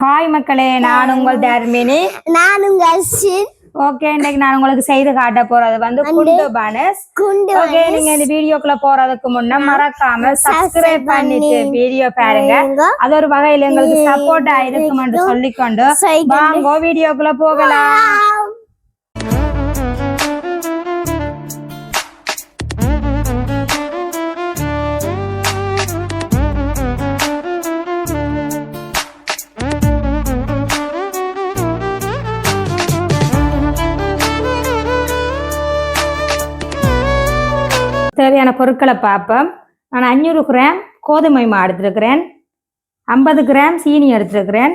Hi மக்களே நான் உங்கள் தர்மினி நான் உங்க அஸ்வின் ஓகே இன்னைக்கு நான் உங்களுக்கு செய்து காட்ட போறது வந்து குண்டு பானஸ் குண்டு ஓகே நீங்க இந்த வீடியோக்குள்ள போறதுக்கு முன்ன மறக்காம சப்ஸ்கிரைப் பண்ணிட்டு வீடியோ பாருங்க. அது ஒரு வகையில எங்களுக்கு சப்போர்ட் ஆயிருக்கும் என்று சொல்லிக்கொண்டு. வாங்க வீடியோக்குள்ள போகலாம். தேவையான பொருட்களை பார்ப்போம். நான் அஞ்சூறு கிராம் கோதுமை மா எடுத்துருக்கிறேன். ஐம்பது கிராம் சீனி எடுத்துருக்கிறேன்.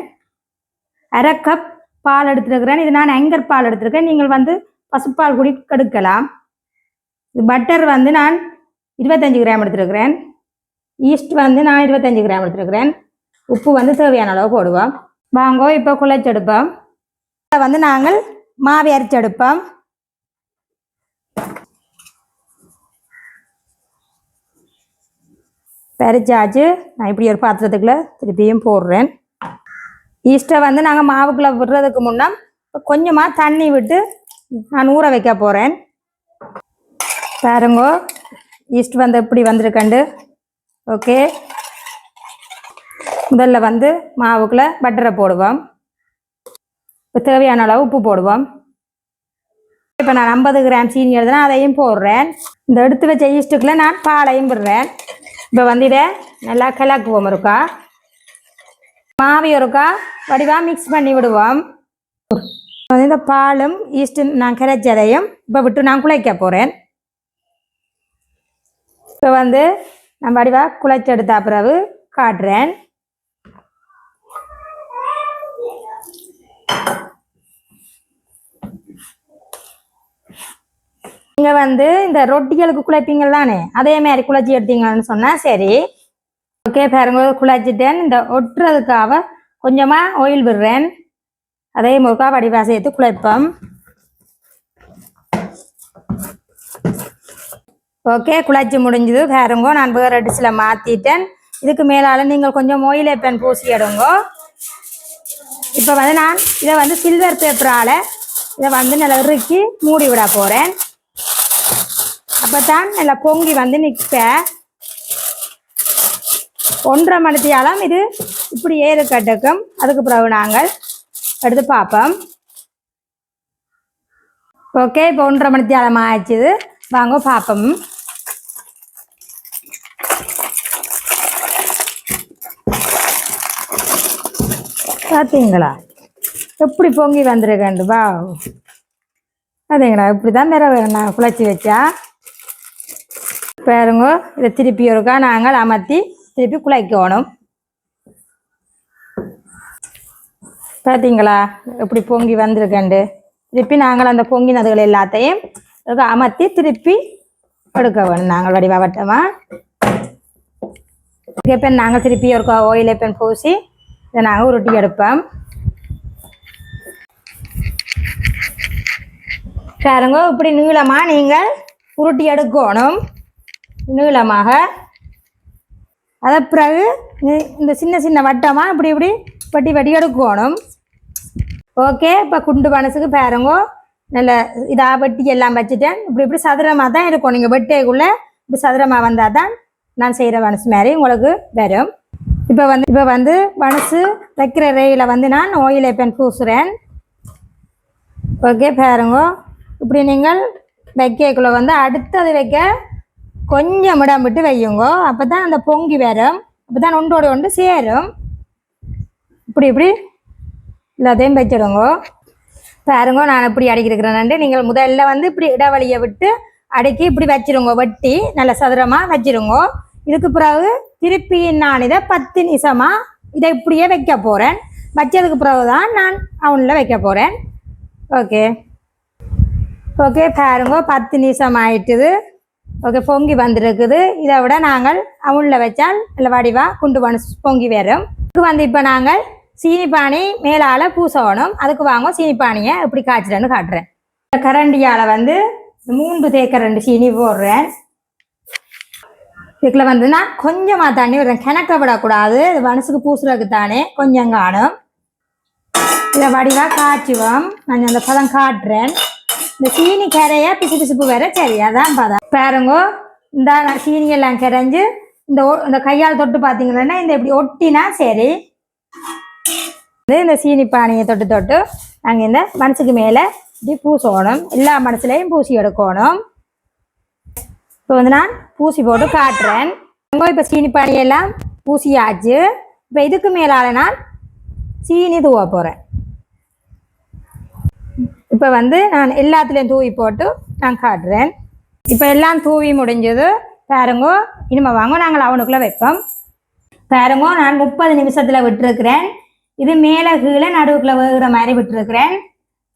அரை கப் பால் எடுத்துருக்கிறேன். இது நான் அங்கர் பால் எடுத்துருக்கேன். நீங்கள் வந்து பசுப்பால் குடி கெடுக்கலாம். இது பட்டர் வந்து நான் இருபத்தஞ்சி கிராம் எடுத்துருக்கிறேன். ஈஸ்ட் வந்து நான் இருபத்தஞ்சி கிராம் எடுத்துருக்கிறேன். உப்பு வந்து தேவையான அளவு போடுவோம். வாங்கோ இப்போ குழைச்செடுப்போம் இதை வந்து நாங்கள் மாவு அரைச்செடுப்போம் பறிச்சாச்சு நான் இப்படி ஒரு பாத்திரத்துக்குள்ள திருப்பியும் போடுறேன். ஈஸ்ட்டை வந்து நாங்கள் மாவுக்குள்ளே விடுறதுக்கு முன்னே கொஞ்சமாக தண்ணி விட்டு நான் ஊற வைக்க போகிறேன் பாருங்கோ ஈஸ்ட் வந்து எப்படி வந்திருக்கண்டு? ஓகே. முதல்ல வந்து மாவுக்குள்ளே பட்டரை போடுவோம். இப்போ தேவையான அளவு உப்பு போடுவோம். இப்போ நான் ஐம்பது கிராம் சீனி எழுதுனா அதையும் போடுறேன். இந்த எடுத்து வச்ச ஈஸ்ட்டுக்குள்ளே நான் பாலையும் விடுறேன். இப்போ வந்துட நல்லா கிளக்குவோம் இருக்கா? மாவி இருக்கா? வடிவா மிக்ஸ் பண்ணி விடுவோம். வந்து இந்த பாலும் ஈஸ்ட்டு நான் கரைச்சதையும் இப்போ விட்டு நான் குழைக்க போகிறேன் இப்போ வந்து நான் வடிவா குழைச்செடுத்த பிறகு காட்டுறேன். நீங்க வந்து இந்த ரொட்டிகளுக்கு குழைப்பீங்க தானே அதே மாதிரி குழச்சி எடுத்தீங்கன்னு சொன்னா சரி. ஓகே பாருங்க குழைச்சிட்டேன். இந்த ஒட்டுறதுக்காக கொஞ்சமா ஆயில் விடுறேன். அதே முருக்கா வடிவா சேர்த்து குழைப்போம். ஓகே குழச்சி முடிஞ்சது. பாருங்க நான் வேற டிஷ்ஷில் மாற்றிட்டேன் இதுக்கு மேலால நீங்கள் கொஞ்சம் மொயிலே பென் பூசி எடுங்க. இப்போ வந்து நான் இதை வந்து சில்வர் பேப்பரால் இதை வந்து நல்லா இறுக்கி மூடி விட போகிறேன் அப்பதான் நல்லா பொங்கி வந்து நிற்க ஒன்றரை மணித்தியாலம் இது இப்படி ஏறு கட்டுக்கும் அதுக்கு பிறகு நாங்கள் எடுத்து பார்ப்போம். ஓகே இப்போ ஒன்றரை மணித்தியாலம் ஆயிடுச்சு வாங்க பார்ப்போம். பார்த்தீங்களா? எப்படி பொங்கி வந்திருக்கேன் வா அதேங்களா இப்படி தான் வேற நான் குழச்சி வச்சா. பாருங்க இதை திருப்பி ஒருக்கா நாங்கள் அமர்த்தி திருப்பி குழைக்கணும் பார்த்தீங்களா எப்படி பொங்கி வந்திருக்கேண்டு? திருப்பி நாங்கள் அந்த பொங்கினதுகள் எல்லாத்தையும் அமர்த்தி திருப்பி எடுக்க வேணும். நாங்கள் வடிவா வட்டமா. இப்போ நாங்கள் திருப்பி ஒரு ஓயிலை பெண் பூசி இதை நாங்கள் உருட்டி எடுப்போம். பாருங்க இப்படி நீளமாக நீங்கள் உருட்டி எடுக்கணும். நீளமாக அதை பிறகு இந்த சின்ன சின்ன வட்டமாக இப்படி இப்படி வட்டி வட்டி எடுக்கணும். ஓகே இப்போ குண்டு மனசுக்கு பாருங்க. நல்ல இதாக வெட்டி எல்லாம் வச்சுட்டேன். இப்படி இப்படி சதுரமாக தான் இருக்கும். நீங்கள் வெட்டைக்குள்ளே இப்படி சதுரமாக வந்தால் தான் நான் செய்கிற மனசு மாதிரி உங்களுக்கு வரும். இப்போ வந்து இப்போ வந்து மனசு வைக்கிற ரேயில் வந்து நான் ஓயிலை பென் பூசுகிறேன் ஓகே பாருங்க. இப்படி நீங்கள் வைக்கக்குள்ளே வந்து அடுத்தது வைக்க கொஞ்சம் இடம் விட்டு வையுங்க. அப்போ தான் அந்த பொங்கி வரும். அப்போ தான் ஒன்றோடு ஒன்று சேரும். இப்படி இப்படி எல்லாத்தையும் வச்சிடுங்க. பாருங்க நான் இப்படி அடிக்கிருக்கிறேன் நீங்கள் முதல்ல வந்து இப்படி இடைவெளியை விட்டு அடுக்கி இப்படி வச்சிருங்க வெட்டி நல்ல சதுரமாக வச்சிருங்க இதுக்கு பிறகு திருப்பி நான் இதை பத்து நிமிஷமாக இதை இப்படியே வைக்க போகிறேன் வச்சதுக்கு பிறகு தான் நான் அவனில் வைக்க போகிறேன் ஓகே ஓகே பாருங்க பத்து நிமிஷம் ஆயிட்டுது. ஓகே பொங்கி வந்திருக்குது. இதை விட நாங்கள் அவுளில் வச்சால் நல்ல வடிவா குண்டு பணு பொங்கி வரும். இதுக்கு வந்து இப்போ நாங்கள் சீனி பானி மேலால் பூசணும். அதுக்கு வாங்க சீனி பானியை எப்படி காய்ச்சிட்டேன்னு காட்டுறேன். இந்த கரண்டியால் வந்து மூன்று தேக்க ரெண்டு சீனி போடுறேன். இதுக்குள்ள வந்து நான் கொஞ்சமாக தண்ணி விடுறேன். கிணக்க விடக்கூடாது. இது மனசுக்கு பூசுறதுக்கு தானே கொஞ்சம் காணும். இதை வடிவாக காய்ச்சுவோம். நான் அந்த பதம் காட்டுறேன். இந்த சீனி கரையை பிசு பிசுப்பு வேற சரி அதான் பதம் பாருங்க இந்த சீனி எல்லாம் கரைஞ்சு இந்த இந்த கையால் தொட்டு பார்த்தீங்கன்னா இந்த இப்படி ஒட்டினா சரி. இது இந்த சீனி பானையை தொட்டு தொட்டு நாங்கள் இந்த மனசுக்கு மேலே இப்படி பூசணும். எல்லா மனசுலையும் பூசி எடுக்கணும். இப்போ வந்து நான் பூசி போட்டு காட்டுறேன். இப்போ சீனி பானையெல்லாம் பூசியாச்சு. இப்போ இதுக்கு மேலால நான் சீனி தூவ போகிறேன் இப்போ வந்து நான் எல்லாத்துலேயும் தூவி போட்டு நான் காட்டுறேன். இப்போ எல்லாம் தூவி முடிஞ்சது பாருங்க இனிமே வாங்க நாங்கள் அவனுக்குள்ளே வைப்போம். பாருங்க நான் முப்பது நிமிஷத்தில் விட்டுருக்கிறேன். இது மேலே கீழே நடுவுக்குள்ள வேகிற மாதிரி விட்டுருக்கிறேன்.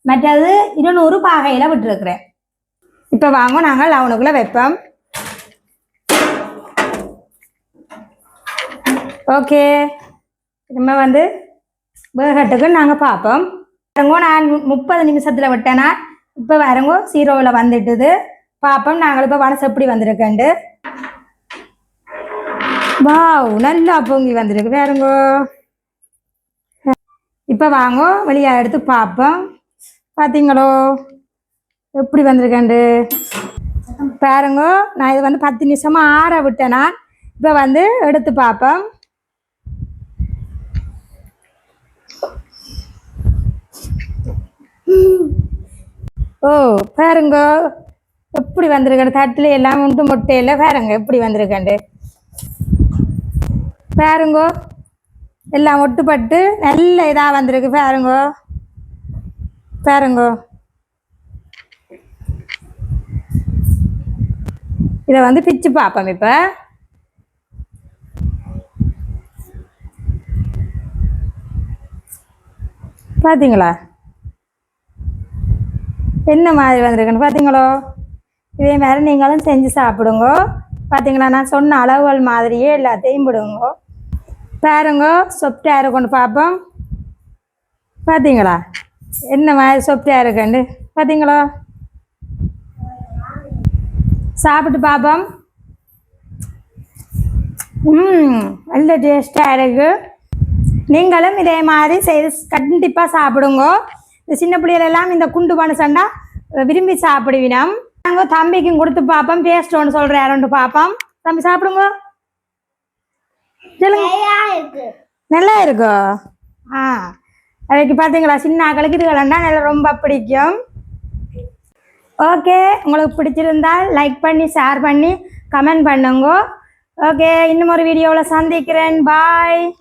மற்றது இருநூறு பாகையில் விட்டுருக்கிறேன். இப்போ வாங்க நாங்கள் அவனுக்குள்ளே வைப்போம். ஓகே. நம்ம வந்து வேகட்டுக்கு நாங்கள் பார்ப்போம். வரங்கோ நான் முப்பது நிமிஷத்தில் விட்டேனா? இப்போ வரங்கோ சீரோவில் வந்துட்டுது. பார்ப்போம் நாங்கள் இப்போ மனசு எப்படி வந்திருக்கேன்ட்டு. வாவ் நல்லா பொங்கி வந்திருக்கு. வேறுங்கோ இப்போ வாங்கோ வெளியே எடுத்து பார்ப்போம் பார்த்தீங்களோ எப்படி வந்திருக்கேன்டு பாருங்கோ நான் இது வந்து பத்து நிமிஷமாக ஆற விட்டேனா? இப்போ வந்து எடுத்து பார்ப்போம் ஓ பாருங்க. எப்படி வந்திருக்கேன் தட்டில் எல்லாம் உண்டு முட்டையில் பாருங்க எப்படி வந்திருக்கேன்டு பாருங்க எல்லாம் ஒட்டுப்பட்டு நல்ல இதாக வந்திருக்கு பாருங்க. பாருங்க. இதை வந்து பிச்சு பார்ப்போம் இப்போ. பார்த்தீங்களா? என்ன மாதிரி வந்திருக்குன்னு பார்த்தீங்களோ இதே மாதிரி நீங்களும் செஞ்சு சாப்பிடுங்க. பார்த்தீங்களா நான் சொன்ன அளவுகள் மாதிரியே எல்லாத்தையும் விடுங்க. பாருங்க சொப்டாக இருக்குன்னு பார்ப்போம் பார்த்தீங்களா என்ன மாதிரி சொப்டாக இருக்குண்டு பார்த்தீங்களா சாப்பிட்டு பார்ப்போம் ம் நல்ல டேஸ்ட்டாக இருக்குது நீங்களும் இதே மாதிரி செய்து கண்டிப்பாக சாப்பிடுங்க. இந்த சின்ன பிள்ளைகள் எல்லாம் இந்த குண்டு பனசண்டா விரும்பி சாப்பிடுவினோம். நாங்கள் தம்பிக்கும் கொடுத்து பார்ப்போம் டேஸ்ட் ஒன்று சொல்கிறாருன்ட்டு பார்ப்போம் தம்பி சாப்பிடுங்க. சொல்லுங்க. நல்லா இருக்கோ. ஆ. அதுக்கு பார்த்தீங்களா சின்ன ஆக்களுக்கு இதுகளா நல்லா ரொம்ப பிடிக்கும். ஓகே உங்களுக்கு பிடிச்சிருந்தால் லைக் பண்ணி ஷேர் பண்ணி கமெண்ட் பண்ணுங்க. ஓகே இன்னும் ஒரு வீடியோவில் சந்திக்கிறேன். பாய்.